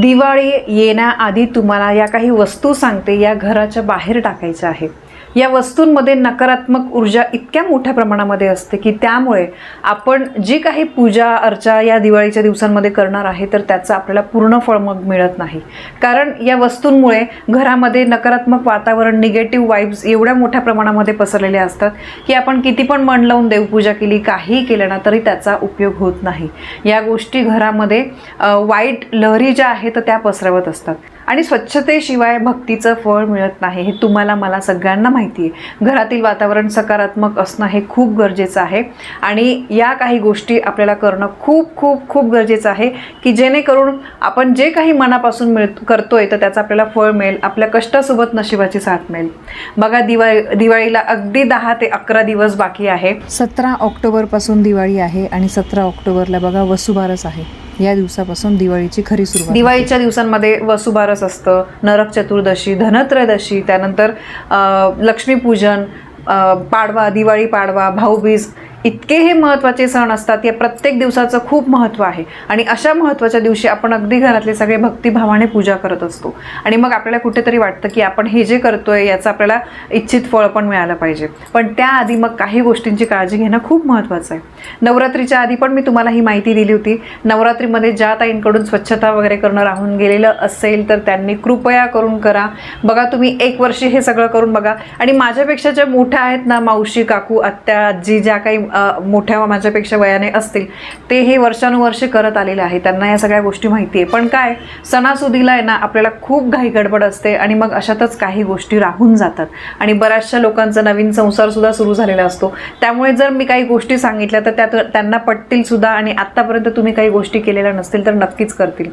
दिवाळी येण्याआधी तुम्हाला या काही वस्तू सांगते या घराच्या बाहेर टाकायच्या आहेत. या वस्तूंमध्ये नकारात्मक ऊर्जा इतक्या मोठ्या प्रमाणामध्ये असते की त्यामुळे आपण जी काही पूजा अर्चा या दिवाळीच्या दिवसांमध्ये करणार आहे तर त्याचं आपल्याला पूर्ण फळ मग मिळत नाही. कारण या वस्तूंमुळे घरामध्ये नकारात्मक वातावरण निगेटिव्ह वाईब्स एवढ्या मोठ्या प्रमाणामध्ये पसरलेले असतात की आपण किती पण मन लावून देवपूजा केली काहीही केलं ना तरी त्याचा उपयोग होत नाही. या गोष्टी घरामध्ये वाईट लहरी ज्या आहेत त्या पसरवत असतात. आणि स्वच्छतेशिवाय भक्तीचं फळ मिळत नाही हे तुम्हाला मला सगळ्यांना माहिती आहे. घरातील वातावरण सकारात्मक असणं हे खूप गरजेचं आहे. आणि या काही गोष्टी आपल्याला करणं खूप खूप खूप गरजेचं आहे की जेणेकरून आपण जे काही मनापासून मिळ करतोय तर त्याचं आपल्याला फळ मिळेल आपल्या कष्टासोबत नशिबाची साथ मिळेल. बघा दिवाळी दिवाळीला अगदी दहा ते अकरा दिवस बाकी आहे. सतरा ऑक्टोबरपासून दिवाळी आहे आणि सतरा ऑक्टोबरला बघा वसुबारस आहे. या दिवसापासून दिवाळीची खरी सुरुवात दिवाळीच्या दिवसांमध्ये वसुबारस असतं नरक चतुर्दशी धनत्रयोदशी त्यानंतर लक्ष्मीपूजन पाडवा दिवाळी पाडवा भाऊबीज इतके हे महत्त्वाचे सण असतात या प्रत्येक दिवसाचं खूप महत्त्व आहे. आणि अशा महत्त्वाच्या दिवशी आपण अगदी घरातले सगळे भक्तिभावाने पूजा करत असतो. आणि मग आपल्याला कुठेतरी वाटतं की आपण हे जे करतोय याचं आपल्याला इच्छित फळ पण मिळालं पाहिजे. पण त्याआधी मग काही गोष्टींची काळजी घेणं खूप महत्त्वाचं आहे. नवरात्रीच्या आधी पण मी तुम्हाला ही माहिती दिली होती. नवरात्रीमध्ये ज्या ताईंकडून स्वच्छता वगैरे करणं राहून गेलेलं असेल तर त्यांनी कृपया करून करा. बघा तुम्ही एक वर्षी हे सगळं करून बघा. आणि माझ्यापेक्षा ज्या मोठ्या आहेत ना मावशी काकू आत्या आजी ज्या काही मोठ्या माझ्यापेक्षा वयाने असतील ते हे वर्षानुवर्षे करत आलेले आहे. त्यांना या सगळ्या गोष्टी माहिती आहे. पण काय सणासुदीला आहे ना आपल्याला खूप घाई गडबड असते आणि मग अशातच काही गोष्टी राहून जातात. आणि बऱ्याचशा लोकांचा नवीन संसारसुद्धा सुरू झालेला असतो. त्यामुळे जर मी काही गोष्टी सांगितल्या तर त्यात त्यांना पटतीलसुद्धा आणि आत्तापर्यंत तुम्ही काही गोष्टी केलेल्या नसतील तर नक्कीच करतील.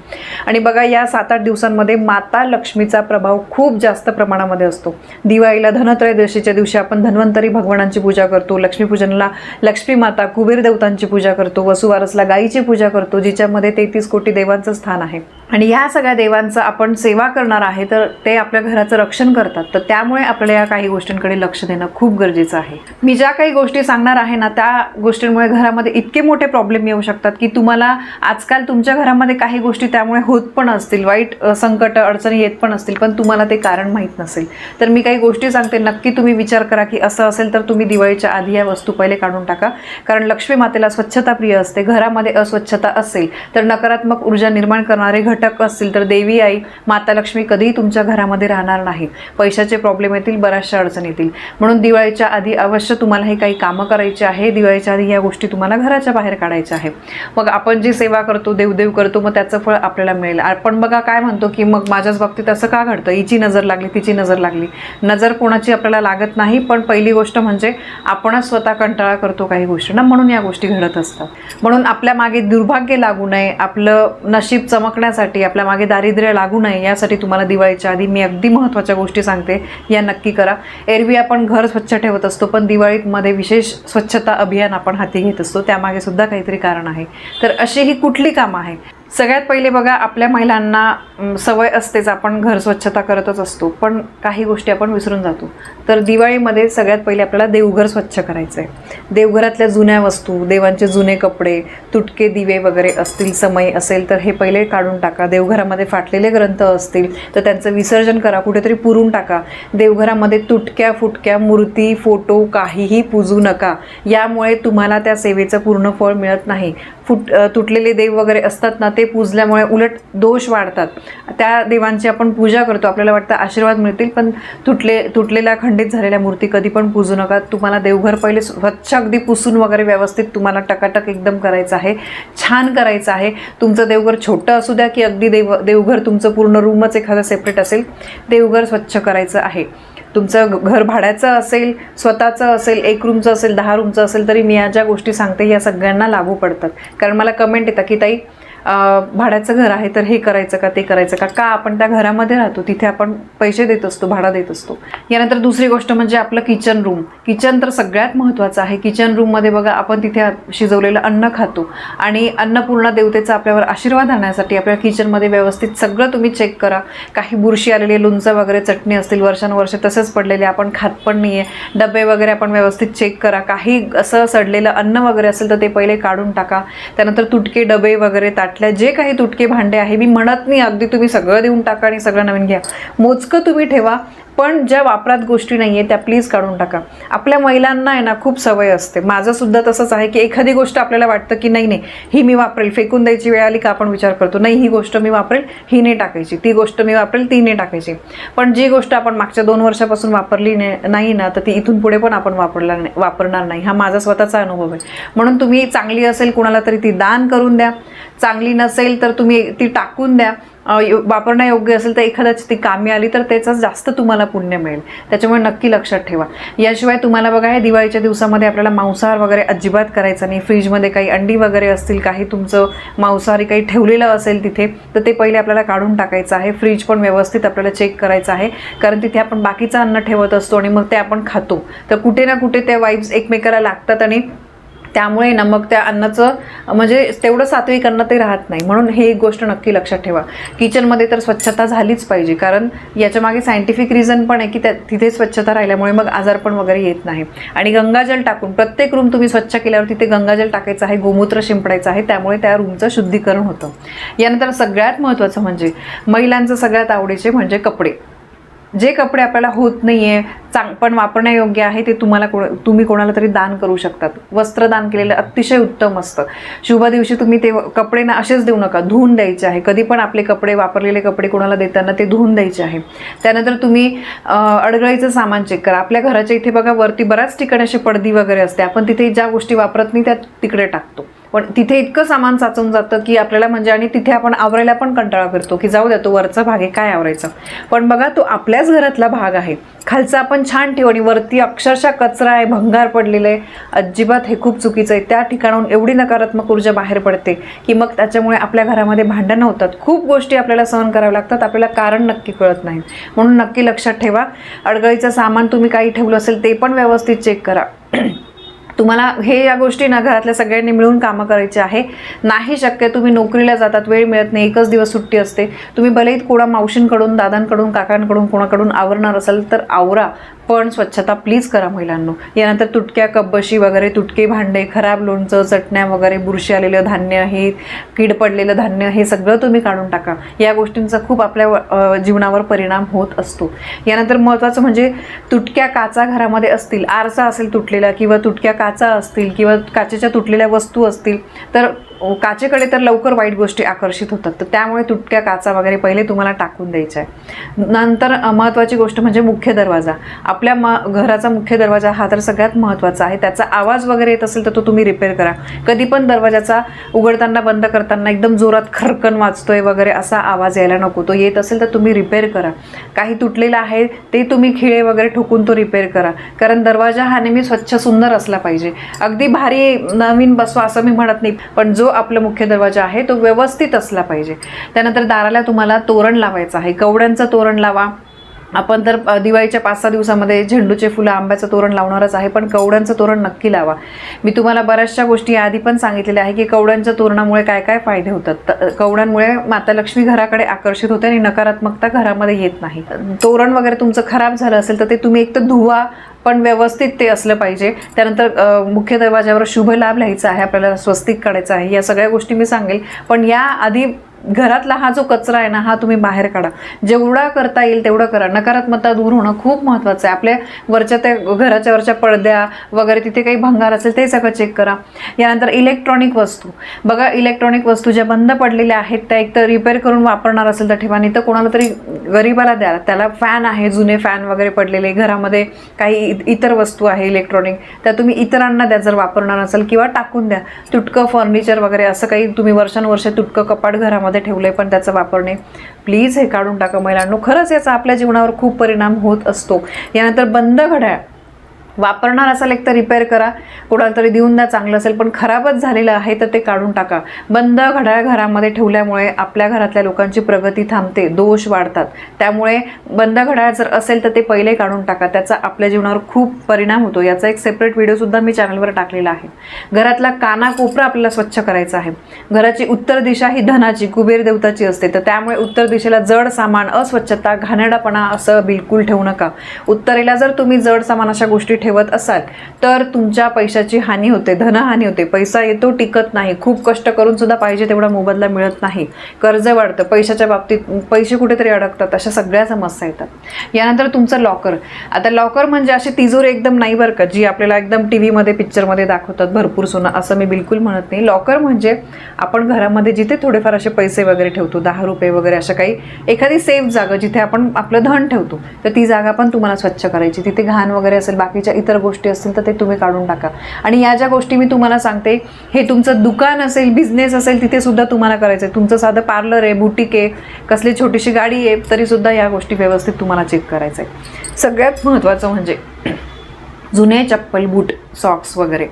आणि बघा या सात आठ दिवसांमध्ये माता लक्ष्मीचा प्रभाव खूप जास्त प्रमाणामध्ये असतो. दिवाळीला धनत्रयोदशीच्या दिवशी आपण धन्वंतरी भगवानांची पूजा करतो. लक्ष्मीपूजनला लक्ष्मी माता कुबेर देवतांची पूजा करतो वसुवारसला गायीची पूजा करतो जिच्यामध्ये तेहतीस कोटी देवांचं स्थान आहे. आणि ह्या सगळ्या देवांचं आपण सेवा करणार आहे तर ते आपल्या घराचं रक्षण करतात. तर त्यामुळे आपल्याला या काही गोष्टींकडे लक्ष देणं खूप गरजेचं आहे. मी ज्या काही गोष्टी सांगणार आहे ना त्या गोष्टींमुळे घरामध्ये इतके मोठे प्रॉब्लेम येऊ शकतात की तुम्हाला आजकाल तुमच्या घरामध्ये काही गोष्टी त्यामुळे होत पण असतील. वाईट संकट अडचणी येत पण असतील पण तुम्हाला ते कारण माहीत नसेल. तर मी काही गोष्टी सांगते. नक्की तुम्ही विचार करा की असं असेल तर तुम्ही दिवाळीच्या आधी या वस्तू पहिले काढून टाका. कारण लक्ष्मी मातेला स्वच्छता प्रिय असते. घरामध्ये अस्वच्छता असेल तर नकारात्मक ऊर्जा निर्माण करणारे घटक असतील तर देवी आई माता लक्ष्मी कधीही तुमच्या घरामध्ये राहणार नाही पैशाचे प्रॉब्लेम येतील बऱ्याचशा अडचणी येतील. म्हणून दिवाळीच्या आधी अवश्य तुम्हाला हे काही कामं करायची आहे. दिवाळीच्या आधी या गोष्टी तुम्हाला घराच्या बाहेर काढायच्या आहे मग आपण जी सेवा करतो देवदेव करतो मग त्याचं फळ आपल्याला मिळेल. आपण बघा काय म्हणतो की मग माझ्याच बाबतीत असं का घडतं? हिची नजर लागली तिची नजर लागली. नजर कोणाची आपल्याला लागत नाही पण पहिली गोष्ट म्हणजे आपणच स्वतः कंटाळा करतो काही गोष्टींना. म्हणून या गोष्टी घडत असतात. म्हणून आपल्या मागे दुर्भाग्य लागू नये. आपलं नशीब चमकण्यासाठी आपल्या मागे दारिद्र्य लागू नये यासाठी तुम्हाला दिवाळीच्या आधी मी अगदी महत्त्वाच्या गोष्टी सांगते. या नक्की करा. एरवी आपण घर स्वच्छ ठेवत असतो पण दिवाळीमध्ये विशेष स्वच्छता अभियान आपण हाती घेत असतो. त्यामागे सुद्धा काहीतरी कारण आहे. तर अशी ही कुठली कामं आहे सगळ्यात पहिले बघा आपल्या महिलांना सवय असतेच आपण घर स्वच्छता करतच असतो पण काही गोष्टी आपण विसरून जातो. तर दिवाळीमध्ये सगळ्यात पहिले आपल्याला देवघर स्वच्छ करायचं आहे देवघरातल्या जुन्या वस्तू देवांचे जुने कपडे तुटके दिवे वगैरे असतील समय असेल तर हे पहिले काढून टाका. देवघरामध्ये फाटलेले ग्रंथ असतील तर त्यांचं विसर्जन करा. कुठेतरी पुरून टाका. देवघरामध्ये तुटक्या फुटक्या मूर्ती फोटो काहीही पूजू नका. यामुळे तुम्हाला त्या सेवेचं पूर्ण फळ मिळत नाही. फुट तुटलेले देव वगैरे असतात ना ते ते पूजल्यामुळे उलट दोष वाढतात. त्या देवांची आपण पूजा करतो. आपल्याला वाटतं आशीर्वाद मिळतील पण तुटले तुटलेल्या खंडित झालेल्या मूर्ती कधी पण पूजू नका. तुम्हाला देवघर पहिले स्वच्छ अगदी पुसून वगैरे व्यवस्थित तुम्हाला टकाटक एकदम करायचं आहे. छान करायचं आहे. तुमचं देवघर छोटं असू द्या की अगदी देव देवघर तुमचं पूर्ण रूमच एखादं सेपरेट असेल देवघर स्वच्छ करायचं आहे. तुमचं घर भाड्याचं असेल स्वतःचं असेल एक रूमचं असेल दहा रूमचं असेल तरी मी या ज्या गोष्टी सांगते या सगळ्यांना लागू पडतात. कारण मला कमेंट येतात की ताई भाड्याचं घर आहे तर हे करायचं का ते करायचं का? का आपण त्या घरामध्ये राहतो? तिथे आपण पैसे देत असतो भाडा देत असतो. यानंतर दुसरी गोष्ट म्हणजे आपलं किचन रूम किचन तर सगळ्यात महत्त्वाचं आहे. किचन रूममध्ये बघा आपण तिथे शिजवलेलं अन्न खातो. आणि अन्नपूर्णा देवतेचा आपल्यावर आशीर्वाद आणण्यासाठी आपल्या किचनमध्ये व्यवस्थित सगळं तुम्ही चेक करा. काही बुरशी आलेली लोणचं वगैरे चटणी असतील वर्षानुवर्ष तसेच पडलेले आपण खात पण नाही आहे डबे वगैरे आपण व्यवस्थित चेक करा. काही असं सडलेलं अन्न वगैरे असेल तर ते पहिले काढून टाका. त्यानंतर तुटके डबे वगैरे ताट बाटल्या जे काही तुटके भांडे आहे मी म्हणत नाही अगदी तुम्ही सगळं देऊन टाका आणि सगळं नवीन घ्या. मोजकं तुम्ही ठेवा. पण ज्या वापरात गोष्टी नाही आहे त्या प्लीज काढून टाका. आपल्या महिलांना आहे ना खूप सवय असते. माझंसुद्धा तसंच आहे की एखादी गोष्ट आपल्याला वाटतं की नाही नाही ही मी वापरेल. फेकून द्यायची वेळ आली का आपण विचार करतो. नाही ही गोष्ट मी वापरेल ही नाही टाकायची. ती गोष्ट मी वापरेल ती नाही टाकायची. पण जी गोष्ट आपण मागच्या दोन वर्षापासून वापरली नाही ना तर ती इथून पुढे पण आपण वापरला नाही वापरणार नाही. हा माझा स्वतःचा अनुभव आहे. म्हणून तुम्ही चांगली असेल कुणाला तरी ती दान करून द्या. चांगली नसेल तर तुम्ही ती टाकून द्या. अ, यो- वापरण्यायोग्य असेल तर एखाद्याची ती कामी आली तर त्याचं जास्त तुम्हाला पुण्य मिळेल. त्याच्यामुळे नक्की लक्षात ठेवा. याशिवाय तुम्हाला बघा हे दिवाळीच्या दिवसामध्ये आपल्याला मांसाहार वगैरे अजिबात करायचा नाही. फ्रीजमध्ये काही अंडी वगैरे असतील काही तुमचं मांसाहारी काही ठेवलेलं असेल तिथे तर ते पहिले आपल्याला काढून टाकायचं आहे. फ्रीज पण व्यवस्थित आपल्याला चेक करायचं आहे. कारण तिथे आपण बाकीचं अन्न ठेवत असतो आणि मग ते आपण खातो. तर कुठे ना कुठे त्या वाईब्स एकमेकाला लागतात आणि त्यामुळे ना मग त्या अन्नाचं म्हणजे तेवढं सात्विक अन्न ते राहत नाही. म्हणून हे एक गोष्ट नक्की लक्षात ठेवा. किचनमध्ये तर स्वच्छता झालीच पाहिजे. कारण याच्यामागे सायंटिफिक रिझन पण आहे की त्या तिथे स्वच्छता राहिल्यामुळे मग आजारपण वगैरे येत नाही. आणि गंगाजल टाकून प्रत्येक रूम तुम्ही स्वच्छ केल्यावर तिथे गंगाजल टाकायचं आहे गोमूत्र शिंपडायचं आहे त्यामुळे त्या रूमचं शुद्धीकरण होतं. यानंतर सगळ्यात महत्त्वाचं म्हणजे महिलांचं सगळ्यात आवडीचे म्हणजे कपडे. जे कपडे आपल्याला होत नाही आहे चांग पण वापरण्यायोग्य आहे ते तुम्हाला कोण तुम्ही कोणाला तरी दान करू शकतात. वस्त्रदान केलेलं अतिशय उत्तम असतं. शुभ दिवशी तुम्ही ते व- कपडे ना असेच देऊ नका धुवून द्यायचे आहे. कधी पण आपले कपडे वापरलेले कपडे कोणाला देताना ते धुवून द्यायचे आहे. त्यानंतर तुम्ही अडगळीचं सामान चेक करा. आपल्या घराच्या इथे बघा वरती बऱ्याच ठिकाणी अशी पडदी वगैरे असते. आपण तिथे ज्या गोष्टी वापरत नाही त्या तिकडे टाकतो. पण तिथे इतकं सामान साचून जातं की आपल्याला म्हणजे आणि तिथे आपण आवरायला पण कंटाळा करतो की जाऊ द्या तो वरचा भाग आहे काय आवरायचा? पण बघा तो आपल्याच घरातला भाग आहे. खालचा आपण छान ठेवू आणि वरती अक्षरशः कचरा आहे भंगार पडलेलं आहे. अजिबात हे खूप चुकीचं आहे. त्या ठिकाणाहून एवढी नकारात्मक ऊर्जा बाहेर पडते की मग त्याच्यामुळे आपल्या घरामध्ये भांडणं होतात. खूप गोष्टी आपल्याला सहन कराव्या लागतात. आपल्याला कारण नक्की कळत नाही. म्हणून नक्की लक्षात ठेवा. अडगळीचं सामान तुम्ही काही ठेवलं असेल ते पण व्यवस्थित चेक करा. तुम्हाला हे या गोष्टी ना घरातल्या सगळ्यांनी मिळून कामं करायची आहे. नाही शक्य तुम्ही नोकरीला जातात वेळ मिळत नाही एकच दिवस सुट्टी असते. तुम्ही भलेही कोणा मावशींकडून दादांकडून काकांकडून कोणाकडून आवरणार असाल तर आवरा. पण स्वच्छता प्लीज करा महिलांनो. यानंतर तुटक्या कब्बशी वगैरे तुटके भांडे खराब लोणचं चटण्या वगैरे बुरशी आलेलं धान्य हे कीड पडलेलं धान्य हे सगळं तुम्ही काढून टाका. या गोष्टींचा खूप आपल्या जीवनावर परिणाम होत असतो. यानंतर महत्त्वाचं म्हणजे तुटक्या काचा घरामध्ये असतील आरसा असेल तुटलेला किंवा तुटक्या काचा असतील किंवा काचेच्या तुटलेल्या वस्तू असतील तर काचेकडे तर लवकर वाईट गोष्टी आकर्षित होतात. तर त्यामुळे तुटक्या काचा वगैरे पहिले तुम्हाला टाकून द्यायच्या आहे. नंतर महत्त्वाची गोष्ट म्हणजे मुख्य दरवाजा. आपल्या म घराचा मुख्य दरवाजा हा तर सगळ्यात महत्त्वाचा आहे. त्याचा आवाज वगैरे येत असेल तर तो तुम्ही रिपेअर करा. कधी पण दरवाजाचा उघडताना बंद करताना एकदम जोरात खरकन वाचतोय वगैरे असा आवाज यायला नको. तो येत असेल तर तुम्ही रिपेअर करा. काही तुटलेलं आहे ते तुम्ही खिळे वगैरे ठोकून तो रिपेअर करा. कारण दरवाजा हा नेहमी स्वच्छ सुंदर असला पाहिजे. अगदी भारी नवीन बसवा असं मी म्हणत नाही. पण जो आपला मुख्य दरवाजा आहे तो व्यवस्थित असला पाहिजे. त्यानंतर दाराला तुम्हाला तोरण लावायचं आहे. कवड्यांचं तोरण लावा. आपण तर दिवाळीच्या पाच सहा दिवसामध्ये झेंडूचे फुलं आंब्याचं तोरण लावणारच आहे पण कवड्यांचं तोरण नक्की लावा. मी तुम्हाला बऱ्याचशा गोष्टी आधी पण सांगितलेल्या आहे की कवड्यांच्या तोरणामुळे काय काय फायदे होतात? कवड्यांमुळे माता लक्ष्मी घराकडे आकर्षित होते आणि नकारात्मकता घरामध्ये येत नाही. तोरण वगैरे तुमचं खराब झालं असेल तर ते तुम्ही एक तर धुवा पण व्यवस्थित ते असलं पाहिजे. त्यानंतर मुख्य दरवाजावर शुभ लाभ लिहायचा आहे आपल्याला स्वस्तिक काढायचं आहे या सगळ्या गोष्टी मी सांगेल. पण या आधी घरातला हा जो कचरा आहे ना हा तुम्ही बाहेर काढा. जेवढा करता येईल तेवढं करा. नकारात्मकता दूर होणं खूप महत्त्वाचं आहे. आपल्या वरच्या त्या घराच्या वरच्या पडद्या वगैरे तिथे काही भंगार असेल ते सगळं चेक करा. यानंतर इलेक्ट्रॉनिक वस्तू. बघा इलेक्ट्रॉनिक वस्तू ज्या बंद पडलेल्या आहेत त्या एक तर रिपेअर करून वापरणार असेल तर ठेवा. नाही तर कोणाला तरी गरीबाला द्या. त्याला फॅन आहे जुने फॅन वगैरे पडलेले. घरामध्ये काही इ- इतर वस्तू आहे इलेक्ट्रॉनिक त्या तुम्ही इतरांना द्या जर वापरणार असेल किंवा टाकून द्या. तुटकं फर्निचर वगैरे असं काही तुम्ही वर्षानुवर्ष तुटकं कपाट घरामध्ये ठेवलं आहे पण त्याचं नाही. प्लीज हे काढून टाका महिलांनो. खरंच याचा आपल्या जीवनावर खूप परिणाम होत असतो. यानंतर बंद घड्याळ. वापरणार असाल एक तर रिपेअर करा. कोणाला तरी देऊन द्या चांगलं असेल पण खराबच झालेलं आहे तर ते काढून टाका. बंद घड्याळ घरामध्ये ठेवल्यामुळे आपल्या घरातल्या लोकांची प्रगती थांबते दोष वाढतात. त्यामुळे बंद घड्याळ जर असेल तर ते पहिले काढून टाका. त्याचा आपल्या जीवनावर खूप परिणाम होतो. याचा एक सेपरेट व्हिडिओसुद्धा मी चॅनलवर टाकलेला आहे. घरातला कानाकोपरा आपल्याला स्वच्छ करायचा आहे. घराची उत्तर दिशा ही धनाची कुबेर देवताची असते. तर त्यामुळे उत्तर दिशेला जड सामान अस्वच्छता घाणेडापणा असं बिलकुल ठेवू नका. उत्तरेला जर तुम्ही जड सामान अशा गोष्टी ठेवत असाल तर तुमच्या पैशाची हानी होते धनहानी होते. पैसा येतो टिकत नाही. खूप कष्ट करून सुद्धा पाहिजे तेवढा मोबदला मिळत नाही. कर्ज वाढतं. पैशाच्या बाबतीत पैसे कुठेतरी अडकतात. अशा सगळ्या समस्या येतात. यानंतर तुमचं लॉकर. आता लॉकर म्हणजे अशी तिजोरी एकदम नाही बरं का जी आपल्याला एकदम टी व्हीमध्ये पिक्चरमध्ये दाखवतात. भरपूर सोनं. असं मी बिलकुल म्हणत नाही. लॉकर म्हणजे आपण घरामध्ये जिथे थोडेफार असे पैसे वगैरे ठेवतो दहा रुपये वगैरे अशा काही एखादी सेफ जागा जिथे आपण आपलं धन ठेवतो तर ती जागा पण तुम्हाला स्वच्छ करायची. तिथे घाण वगैरे असेल बाकीच्या इतर गोष्टी असतील तर ते तुम्ही काढून टाका. आणि या ज्या गोष्टी मी तुम्हाला सांगते हे तुमचं दुकान असेल बिझनेस असेल तिथे सुद्धा तुम्हाला करायचं आहे तुमचं साधं पार्लर आहे बुटीक आहे कसली छोटीशी गाडी आहे तरी सुद्धा या गोष्टी व्यवस्थित तुम्हाला चेक करायचं आहे सगळ्यात महत्त्वाचं म्हणजे जुने चप्पल बूट सॉक्स वगैरे.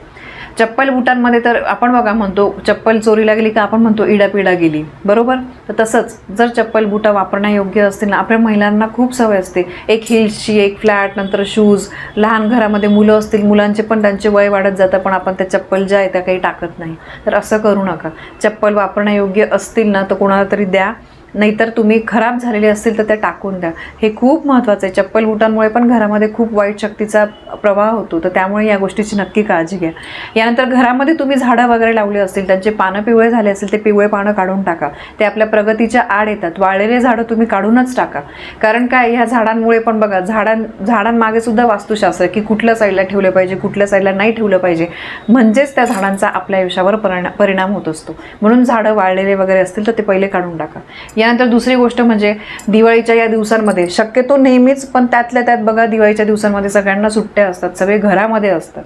चप्पल बुटांमध्ये तर आपण बघा म्हणतो चप्पल चोरीला गेली का आपण म्हणतो इडापिडा गेली. बरोबर? तर तसंच जर चप्पल बुटा वापरण्यायोग्य असतील ना आपल्या महिलांना खूप सवय असते. एक हिल्सची एक फ्लॅट नंतर शूज. लहान घरामध्ये मुलं असतील मुलांचे पण त्यांचे वय वाढत जातं पण आपण त्या चप्पल ज्या आहे त्या काही टाकत नाही. तर असं करू नका. चप्पल वापरण्यायोग्य असतील ना तर कोणाला तरी द्या. नाहीतर तुम्ही खराब झालेले असतील तर त्या टाकून द्या. हे खूप महत्त्वाचं आहे. चप्पल बुटांमुळे पण घरामध्ये खूप वाईट शक्तीचा प्रवाह होतो. तर त्यामुळे या गोष्टीची नक्की काळजी घ्या. यानंतर घरामध्ये तुम्ही झाडं वगैरे लावली असतील त्यांचे पानं पिवळे झाले असतील ते पिवळे पानं काढून टाका. ते आपल्या प्रगतीच्या आड येतात. वाळलेले झाडं तुम्ही काढूनच टाका. कारण काय ह्या झाडांमुळे पण बघा झाडां झाडांमागे सुद्धा वास्तुशास्त्र की कुठल्या साईडला ठेवलं पाहिजे कुठल्या साईडला नाही ठेवलं पाहिजे. म्हणजेच त्या झाडांचा आपल्या आयुष्यावर परिणा परिणाम होत असतो. म्हणून झाडं वाळलेले वगैरे असतील तर ते पहिले काढून टाका. यानंतर दुसरी गोष्ट म्हणजे दिवाळीच्या या दिवसांमध्ये शक्यतो नेहमीच पण त्यातल्या त्यात बघा दिवाळीच्या दिवसांमध्ये सगळ्यांना सुट्ट्या असतात सगळे घरामध्ये असतात.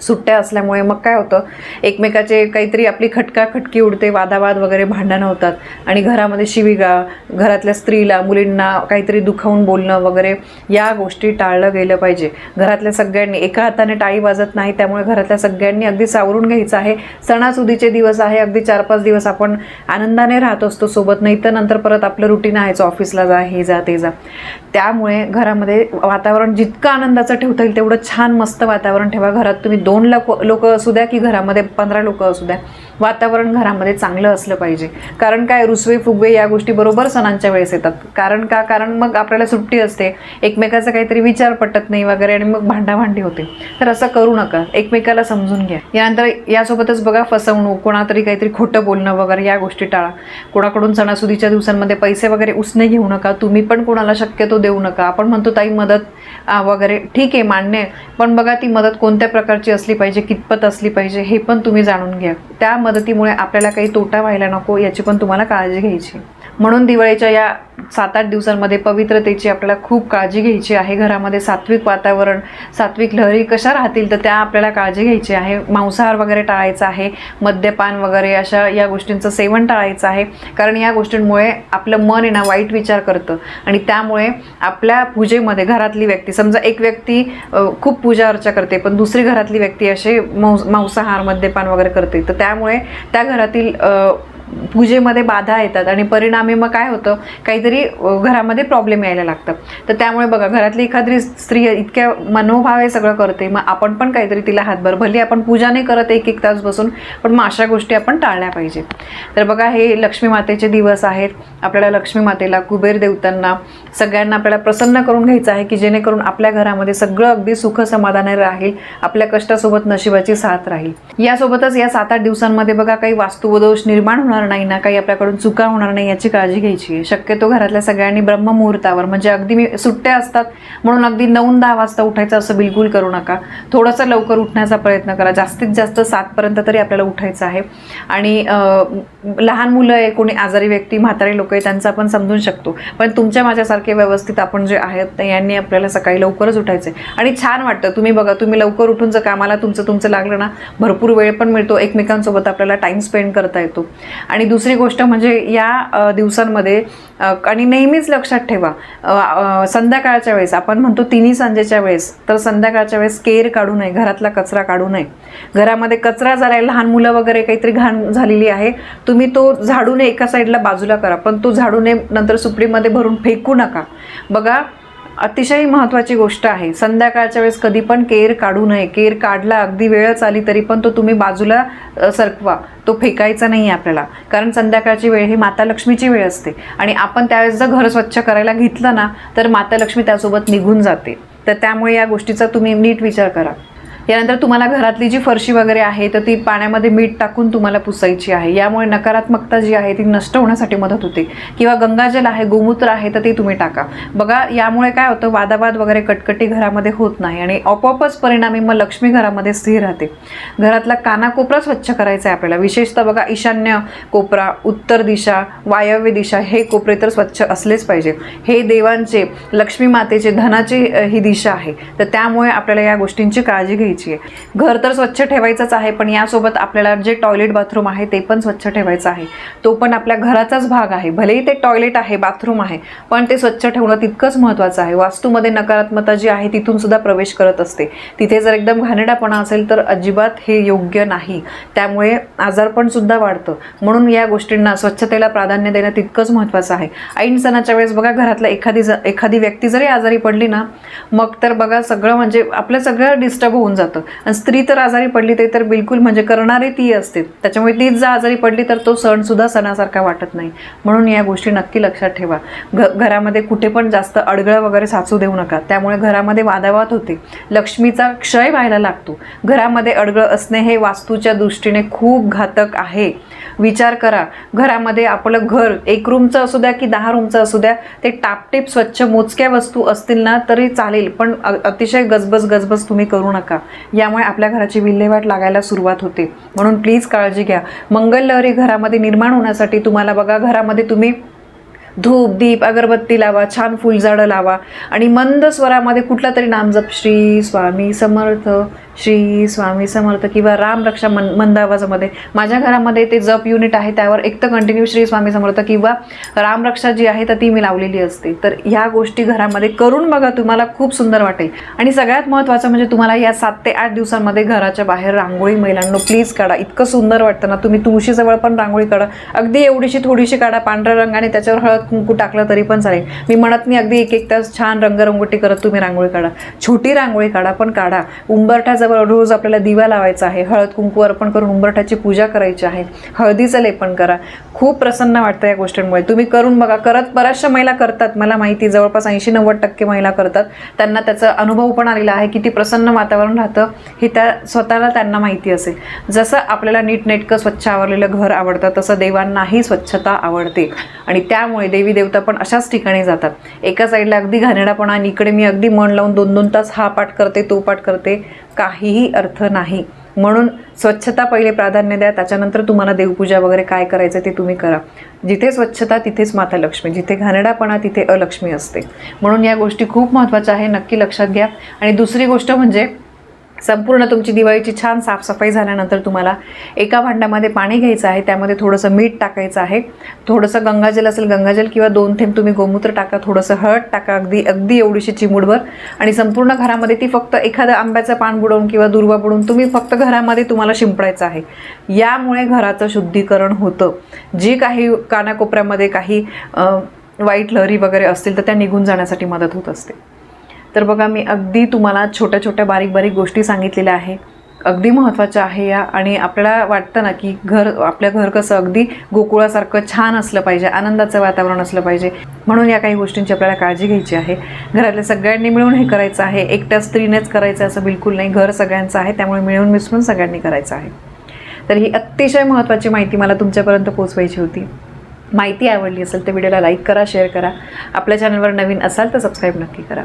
सुट्ट्या असल्यामुळे मग काय होतं? एकमेकाचे काहीतरी आपली खटका खटकी उडते वादावाद वगैरे भांडणं होतात आणि घरामध्ये शिवीगा घरातल्या स्त्रीला मुलींना काहीतरी दुखावून बोलणं वगैरे या गोष्टी टाळलं गेलं पाहिजे. घरातल्या सगळ्यांनी एका हाताने टाळी वाजत नाही त्यामुळे घरातल्या सगळ्यांनी अगदी सावरून घ्यायचं आहे. सणासुदीचे दिवस आहे अगदी चार पाच दिवस आपण आनंदाने राहत असतो सोबत नाही तर नंतर परत आपलं रुटीन आहेच ऑफिसला जा हे जा ते जा. त्यामुळे घरामध्ये वातावरण जितकं आनंदाचं ठेवता येईल तेवढं छान मस्त वातावरण ठेवा. घरात तुम्ही दोन लोक लोक असू द्या की घरामध्ये पंधरा लोक असू द्या. वातावरण घरामध्ये चांगलं असलं पाहिजे. कारण काय रुसवे फुगवे या गोष्टी बरोबर सणांच्या वेळेस येतात. कारण का? कारण मग आपल्याला सुट्टी असते. एकमेकाचा काहीतरी विचार पटत नाही वगैरे आणि मग भांडाभांडी होते. तर असं करू नका. एकमेकाला समजून घ्या. यानंतर यासोबतच बघा फसवणूक कोणातरी काहीतरी खोटं बोलणं वगैरे या गोष्टी टाळा. कोणाकडून सणासुदीच्या दिवसांमध्ये पैसे वगैरे उसने घेऊ नका. तुम्ही पण कोणाला शक्यतो देऊ नका. आपण म्हणतो ताई मदत वगैरे. ठीक आहे मान्य आहे. पण बघा ती मदत कोणत्या प्रकारची असली पाहिजे कितपत असली पाहिजे हे पण तुम्ही जाणून घ्या. त्या मदतीमुळे आपल्याला काही तोटा व्हायला नको याची पण तुम्हाला काळजी घ्यायची. म्हणून दिवाळीच्या या सात आठ दिवसांमध्ये पवित्रतेची आपल्याला खूप काळजी घ्यायची आहे. घरामध्ये सात्विक वातावरण सात्विक लहरी कशा राहतील तर त्या आपल्याला काळजी घ्यायची आहे. मांसाहार वगैरे टाळायचा आहे. मद्यपान वगैरे अशा या गोष्टींचं सेवन टाळायचं आहे. कारण या गोष्टींमुळे आपलं मन आहे ना वाईट विचार करतं. आणि त्यामुळे आपल्या पूजेमध्ये घरातली व्यक्ती समजा एक व्यक्ती खूप पूजा अर्चा करते पण दुसरी घरातली व्यक्ती असे मांस मांसाहार मद्यपान वगैरे करते. तर त्यामुळे त्या घरातील पूजेमध्ये बाधा येतात आणि परिणामी मग काय होतं? काहीतरी घरामध्ये प्रॉब्लेम यायला लागतं. तर त्यामुळे बघा घरातली एखादी स्त्री इतक्या मनोभावे सगळं करते मग आपण पण काहीतरी तिला हातभार भले आपण पूजा नाही करत एक एक तास बसून पण मग अशा गोष्टी आपण टाळल्या पाहिजे. तर बघा हे लक्ष्मी मातेचे दिवस आहेत. आपल्याला लक्ष्मी मातेला कुबेर देवतांना सगळ्यांना आपल्याला प्रसन्न करून घ्यायचं आहे की जेणेकरून आपल्या घरामध्ये सगळं अगदी सुख समाधाने राहील आपल्या कष्टासोबत नशिबाची साथ राहील. यासोबतच या सात आठ दिवसांमध्ये बघा काही वास्तुदोष निर्माण होणार नाही ना काही आपल्याकडून चुका होणार नाही याची काळजी घ्यायची. आहे शक्यतो घरातल्या सगळ्यांनी ब्रह्ममुहूर्तावर म्हणजे अगदी मी सुट्ट्या असतात म्हणून अगदी नऊ दहा वाजता उठायचं असं बिलकुल करू नका. थोडंसं लवकर उठण्याचा प्रयत्न करा. जास्तीत जास्त सातपर्यंत तरी आपल्याला उठायचं आहे. आणि लहान मुलं आहे कोणी आजारी व्यक्ती म्हातारे लोक आहे त्यांचं आपण समजून शकतो. पण तुमच्या माझ्यासारखे व्यवस्थित आपण जे आहेत यांनी आपल्याला सकाळी लवकरच उठायचं आहे आणि छान वाटतं तुम्ही बघा तुम्ही लवकर उठून जर कामाला तुमचं तुमचं लागलं ना भरपूर वेळ पण मिळतो. एकमेकांसोबत आपल्याला टाईम स्पेंड करता येतो. आणि दुसरी गोष्ट म्हणजे या दिवसांमध्ये आणि नेहमीच लक्षात ठेवा संध्याकाळच्या वेळेस आपण म्हणतो तिन्ही संजेच्या वेळेस तर संध्याकाळच्या वेळेस केर काढू नये घरातला कचरा काढू नये. घरामध्ये कचरा झाला लहान मुलं वगैरे काहीतरी घाण झालेली आहे तुम्ही तो झाडूने एका साईडला बाजूला करा पण तो झाडूने नंतर सुपडीमध्ये भरून फेकू नका. बघा अतिशय महत्त्वाची गोष्ट आहे. संध्याकाळच्या वेळेस कधी पण केर काढू नये. केर काढला अगदी वेळच आली तरी पण तो तुम्ही बाजूला सरकवा. तो फेकायचा नाही आहे आपल्याला. कारण संध्याकाळची वेळ ही माता लक्ष्मीची वेळ असते. आणि आपण त्यावेळेस जर घर स्वच्छ करायला घेतलं ना तर माता लक्ष्मी त्यासोबत निघून जाते. तर त्यामुळे या गोष्टीचा तुम्ही नीट विचार करा. यानंतर तुम्हाला घरातली जी फरशी वगैरे आहे तर ती पाण्यामध्ये मीठ टाकून तुम्हाला पुसायची आहे. यामुळे नकारात्मकता जी आहे ती नष्ट होण्यासाठी मदत होते. किंवा गंगाजल आहे गोमूत्र आहे तर ते तुम्ही टाका. बघा यामुळे काय होतं वादावाद वगैरे कटकटी घरामध्ये होत नाही आणि आपोआपच परिणामी मग लक्ष्मी घरामध्ये स्थिर राहते. घरातला कानाकोपरा स्वच्छ करायचा आहे आपल्याला. विशेषतः बघा ईशान्य कोपरा उत्तर दिशा वायव्य दिशा हे कोपरे तर स्वच्छ असलेच पाहिजे. हे देवांचे लक्ष्मी मातेचे धनाची ही दिशा आहे. तर त्यामुळे आपल्याला या गोष्टींची काळजी घ्यायची आहे. घर तर स्वच्छ ठेवायचंच आहे पण यासोबत आपल्याला जे टॉयलेट बाथरूम आहे ते पण स्वच्छ ठेवायचं आहे. तो पण आपल्या घराचाच भाग आहे. भलेही ते टॉयलेट आहे बाथरूम आहे पण ते स्वच्छ ठेवणं तितकंच महत्त्वाचं आहे. वास्तूमध्ये नकारात्मकता जी आहे तिथून सुद्धा प्रवेश करत असते. तिथे जर एकदम घाणेरडापणा असेल तर अजिबात हे योग्य नाही. त्यामुळे आजारपण सुद्धा वाढतं. म्हणून या गोष्टींना स्वच्छतेला प्राधान्य देणं तितकंच महत्त्वाचं आहे. ऐन सणाच्या वेळेस बघा घरातला एखादी ज एखादी व्यक्ती जरी आजारी पडली ना मग तर बघा सगळं म्हणजे आपलं सगळं डिस्टर्ब होऊन जातं. आणि स्त्री तर आजारी पडली ते तर बिलकुल म्हणजे करणारी ती असते. त्याच्यामुळे तीच जर आजारी पडली तर तो सण सुद्धा सणासारखा वाटत नाही. म्हणून या गोष्टी नक्की लक्षात ठेवा. घ घरामध्ये कुठे पण जास्त अडगळं वगैरे साचू देऊ नका. त्यामुळे घरामध्ये वादावाद होते. लक्ष्मीचा क्षय व्हायला लागतो. घरामध्ये अडगळं असणे हे वास्तूच्या दृष्टीने खूप घातक आहे. विचार करा. घरामध्ये आपलं घर एक रूमचं असू द्या की दहा रूमचं असू द्या ते टापटीप स्वच्छ मोजक्या वस्तू असतील ना तरी चालेल. पण अतिशय गजबज गजबज तुम्ही करू नका. यामुळे आपल्या घराची विल्हेवाट लागायला सुरुवात होते. म्हणून प्लीज काळजी घ्या. मंगल लहरी घरामध्ये निर्माण होण्यासाठी तुम्हाला बघा घरामध्ये तुम्ही धूप दीप अगरबत्ती लावा छान फुलझाडं लावा. आणि मंद स्वरामध्ये कुठला तरी नामजप श्री स्वामी समर्थ. श्री स्वामी समर्थ किंवा रामरक्षा मन मंद आवाजामध्ये माझ्या घरामध्ये ते जप युनिट आहे त्यावर एक तर कंटिन्यू श्री स्वामी समर्थ किंवा रामरक्षा जी आहे तर ती मी लावलेली असते. तर ह्या गोष्टी घरामध्ये करून बघा तुम्हाला खूप सुंदर वाटेल. आणि सगळ्यात महत्त्वाचं म्हणजे तुम्हाला या सात ते आठ दिवसांमध्ये घराच्या बाहेर रांगोळी महिलांनो प्लीज काढा. इतकं सुंदर वाटतं ना तुम्ही तुळशीजवळ पण रांगोळी काढा. अगदी एवढीशी थोडीशी काढा पांढऱ्या रंगाने त्याच्यावर हळद कुंकू टाकलं तरी पण चालेल. मी म्हणत नाही अगदी एक एक तास छान रंगरंगोटी करत तुम्ही रांगोळी काढा. छोटी रांगोळी काढा पण काढा. उंबरठा उंबरठ्याजवळ रोज आपल्याला दिवा लावायचा आहे हळद कुंकू अर्पण करून उंबरठाची पूजा करायची आहे हळदीचं लेपन करा. खूप प्रसन्न वाटतं या गोष्टींमुळे. तुम्ही करून बघा करत बऱ्याचशा महिला करतात मला माहिती जवळपास ऐंशी नव्वद टक्के महिला करतात. त्यांना त्याचा अनुभव पण आलेला आहे किती प्रसन्न वातावरण राहतं हे त्या स्वतःला त्यांना माहिती असेल. जसं आपल्याला नीटनेटकं स्वच्छ आवरलेलं घर आवडतं तसं देवांनाही स्वच्छता आवडते. आणि त्यामुळे देवी देवता पण अशाच ठिकाणी जातात. एका साईडला अगदी घाणेरडापणा आणि इकडे मी अगदी मन लावून दोन दोन तास हा पाठ करते तो पाठ करते. काहीही अर्थ नाही. म्हणून स्वच्छता पहिले प्राधान्य द्या त्याच्यानंतर तुम्हाला देवपूजा वगैरे काय करायचं ते तुम्ही करा. जिथे स्वच्छता तिथेच माता लक्ष्मी. जिथे घाणेरडापणा तिथे अलक्ष्मी असते. म्हणून या गोष्टी खूप महत्त्वाच्या आहे नक्की लक्षात घ्या. आणि दुसरी गोष्ट म्हणजे संपूर्ण तुमची दिवाळीची छान साफसफाई झाल्यानंतर तुम्हाला एका भांड्यामध्ये पाणी घ्यायचं आहे त्यामध्ये थोडंसं मीठ टाकायचं आहे. थोडंसं गंगाजल असेल गंगाजल किंवा दोन थेंब तुम्ही गोमूत्र टाका थोडंसं हळद टाका अगदी अगदी एवढीशी चिमूडभर आणि संपूर्ण घरामध्ये ती फक्त एखादं आंब्याचं पान बुडवून किंवा दुर्वा बुडवून तुम्ही फक्त घरामध्ये तुम्हाला शिंपडायचं आहे. यामुळे घराचं शुद्धीकरण होतं. जी काही कानाकोपऱ्यामध्ये काही वाईट लहरी वगैरे असतील तर त्या निघून जाण्यासाठी मदत होत असते. तर बघा मी अगदी तुम्हाला छोट्या छोट्या बारीक बारीक गोष्टी सांगितलेल्या आहे अगदी महत्त्वाच्या आहे या. आणि आपल्याला वाटतं ना की घर आपल्या घर कसं अगदी गोकुळासारखं छान असलं पाहिजे आनंदाचं वातावरण असलं पाहिजे. म्हणून या काही गोष्टींची आपल्याला काळजी घ्यायची आहे. घरातल्या सगळ्यांनी मिळून हे करायचं आहे. एकट्या स्त्रीनेच करायचं असं बिलकुल नाही. घर सगळ्यांचं आहे त्यामुळे मिळून मिसळून सगळ्यांनी करायचं आहे. तर ही अतिशय महत्त्वाची माहिती मला तुमच्यापर्यंत पोचवायची होती. माहिती आवडली असेल तर व्हिडिओला लाईक करा शेअर करा. आपल्या चॅनलवर नवीन असाल तर सबस्क्राईब नक्की करा.